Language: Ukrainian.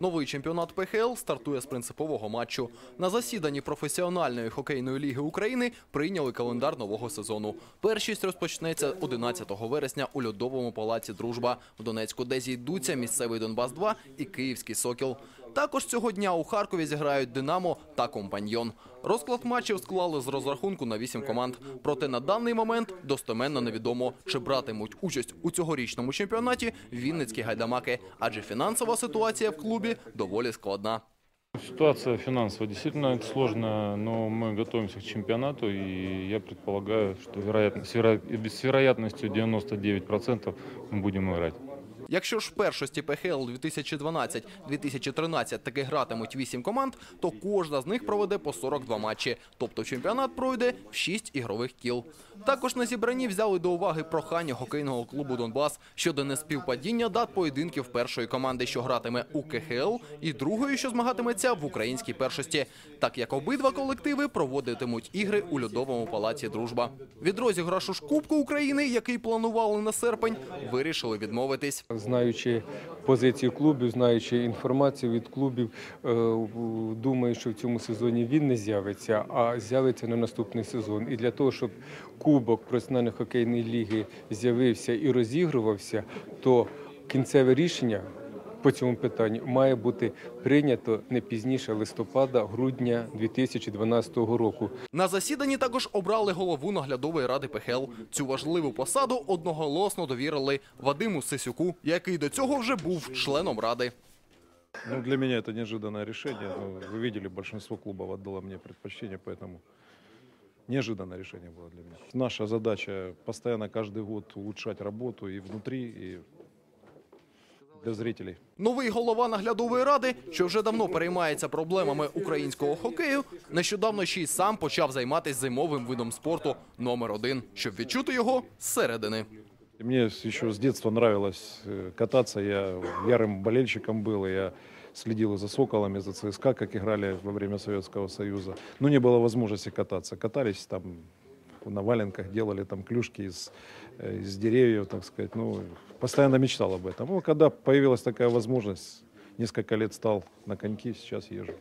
Новий чемпіонат ПХЛ стартує з принципового матчу. На засіданні професіональної хокейної ліги України прийняли календар нового сезону. Першість розпочнеться 11 вересня у льодовому палаці Дружба в Донецьку, де зійдуться місцевий Донбас 2 і Київський Сокіл. Також цього дня у Харкові зіграють Динамо та Компаньйон. Розклад матчів склали з розрахунку на 8 команд. Проте на даний момент достеменно невідомо, чи братимуть участь у цьогорічному чемпіонаті Вінницькі гайдамаки, адже фінансова ситуація в клубі доволі складна. Ситуация финансовая действительно сложная, но мы готовимся к чемпионату, и я предполагаю, что вероятно, с, веро- с вероятностью 99% мы будем играть. Якщо ж в першості ПХЛ 2012-2013 таки гратимуть 8 команд, то кожна з них проведе по 42 матчі, тобто чемпіонат пройде в 6 ігрових кіл. Також на зібранні взяли до уваги прохання хокейного клубу Донбас щодо неспівпадіння дат поєдинків першої команди, що гратиме у КХЛ, і другої, що змагатиметься в українській першості, так як обидва колективи проводитимуть ігри у льодовому палаці Дружба. Від розіграшу ж Кубку України, який планували на серпень, вирішили відмовитись. Знаючи позицію клубів, знаючи інформацію від клубів, е, думаю, що в цьому сезоні він не з'явиться, а з'явиться на наступний сезон. І для того, щоб кубок професіональної хокейної ліги з'явився і розігрувався, то кінцеве рішення по цьому питанню має бути прийнято не пізніше листопада-грудня 2012 року. На засіданні також обрали голову наглядової ради ПХЛ. Цю важливу посаду одноголосно довірили Вадиму Сисюку, який до цього вже був членом ради. Ну, для меня это неожиданное решение. Ну, вы видели, большинство клубов отдало мне предпочтение, поэтому неожиданное решение было для меня. Наша задача постоянно каждый год улучшать работу и внутри, и для зрителей. Новий голова наглядової ради, що вже давно переймається проблемами українського хокею, нещодавно ще й сам почав займатися зимовим видом спорту номер один, щоб відчути його зсередини. Мне еще с детства нравилось э, кататься. Я ярым болельщиком был, и я следил и за «Соколами», за ЦСКА, как играли во время Советского Союза. Но не было возможности кататься. Катались там на валенках, делали там клюшки из, э, из деревьев, так сказать. Ну, постоянно мечтал об этом. Ну, когда появилась такая возможность, несколько лет стал на коньки, сейчас езжу.